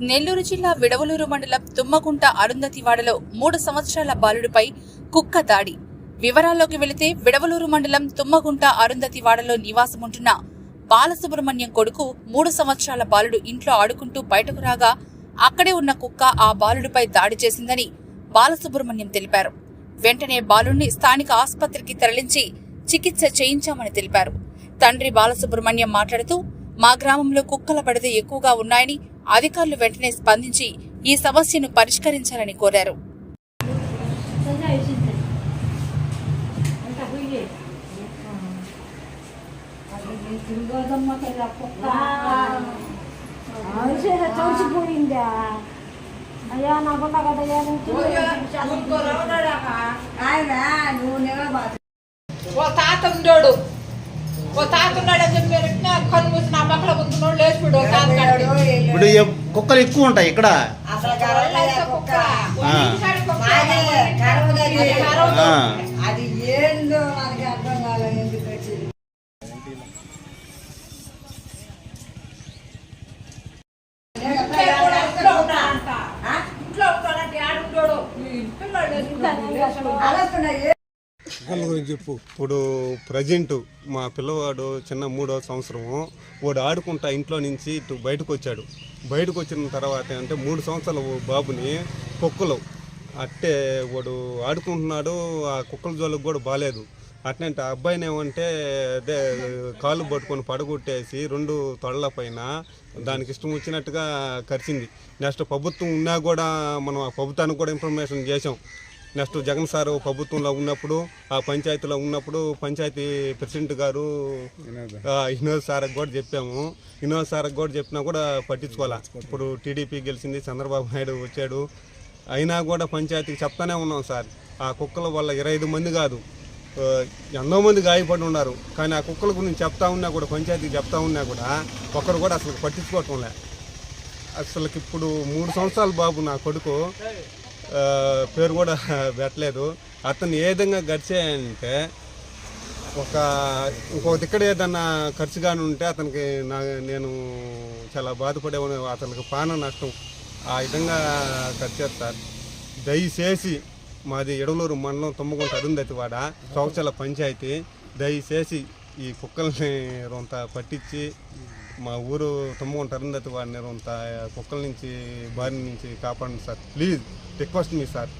నెల్లూరు జిల్లా విడవలూరు మండలం తుమ్మగుంట అరుంధతివాడలో మూడు సంవత్సరాల బాలుడిపై కుక్క దాడి. వివరాల్లోకి వెళితే విడవలూరు మండలం తుమ్మగుంట అరుంధతివాడలో నివాసముంటున్న బాలసుబ్రహ్మణ్యం కొడుకు మూడు సంవత్సరాల బాలుడు ఇంట్లో ఆడుకుంటూ బయటకు రాగా అక్కడే ఉన్న కుక్క ఆ బాలుడిపై దాడి చేసిందని బాలసుబ్రహ్మణ్యం తెలిపారు. వెంటనే బాలుడిని స్థానిక ఆసుపత్రికి తరలించి చికిత్స చేయించామని తెలిపారు. తండ్రి బాలసుబ్రహ్మణ్యం మాట్లాడుతూ మా గ్రామంలో కుక్కల పడితే ఎక్కువగా ఉన్నాయని అధికారులు వెంటనే స్పందించి ఈ సమస్యను పరిష్కరించాలని కోరారు. చచ్చిపోయిందా అయ్యా నాకున్నా కదా ఓ తాత ఉండోడు. ఓ తాత ఉన్నాడని చెప్పి మీరు కన్ను మూసి నా ఇప్పుడు కుక్కలు ఎక్కువ ఉంటాయి ఇక్కడ. అదే ఏందో మనకి అర్థం కాలేదు ఎందుకు వచ్చింది గురించి చెప్పు. ఇప్పుడు ప్రజెంట్ మా పిల్లవాడు చిన్న మూడో సంవత్సరము వాడు ఆడుకుంటా ఇంట్లో నుంచి ఇటు బయటకు వచ్చాడు బయటకు వచ్చిన తర్వాత అంటే మూడు సంవత్సరాల బాబుని కుక్కలు. అట్టే వాడు ఆడుకుంటున్నాడు ఆ కుక్కల జోలికి కూడా బాగాలేదు అట్లంటే ఆ అబ్బాయిని ఏమంటే అదే కాళ్ళు పట్టుకొని పడగొట్టేసి రెండు తొడల పైన దానికి ఇష్టం వచ్చినట్టుగా కరిచింది. నెక్స్ట్ ప్రభుత్వం ఉన్నా కూడా మనం ఆ ప్రభుత్వానికి కూడా ఇన్ఫర్మేషన్ చేసాం నెక్స్ట్ జగన్ సార్ ప్రభుత్వంలో ఉన్నప్పుడు ఆ పంచాయతీలో ఉన్నప్పుడు పంచాయతీ ప్రెసిడెంట్ గారు వినోద్. సార్కి కూడా చెప్పాము. వినోద్ సార్కి కూడా చెప్పినా కూడా పట్టించుకోవాలా. ఇప్పుడు టీడీపీ గెలిచింది చంద్రబాబు నాయుడు వచ్చాడు. అయినా కూడా పంచాయతీకి చెప్తానే ఉన్నాం సార్. ఆ కుక్కల వల్ల ఇరవై ఐదు మంది కాదు. ఎంతో మంది గాయపడి ఉన్నారు. కానీ ఆ కుక్కల గురించి చెప్తా ఉన్నా కూడా పంచాయతీకి చెప్తా ఉన్నా కూడా ఒకరు కూడా అసలు పట్టించుకోవటం లే అసలుకి ఇప్పుడు మూడు సంవత్సరాల బాబు నా కొడుకు. పేరు కూడా పెట్టలేదు. అతను ఏ విధంగా గడిచాయంటే ఒక ఇంకో దిక్కడ ఏదన్నా ఖర్చు కానీ ఉంటే అతనికి నా నేను చాలా బాధపడేవాడు అతనికి ప్రాణ నష్టం ఆ విధంగా ఖర్చు చేస్తారు దయచేసి మాది ఎడలూరు మండలం తొమ్మగుంట అరుంధతివాడ చౌకచల పంచాయతీ. దయచేసి ఈ కుక్కల్ని రొంత పట్టించి మా ఊరు తొమ్మగుంట అరుంధతి వాడిని రొంత కుక్కల నుంచి బారి నుంచి కాపాడండి సార్. ప్లీజ్ రిక్వెస్ట్ మీ సార్.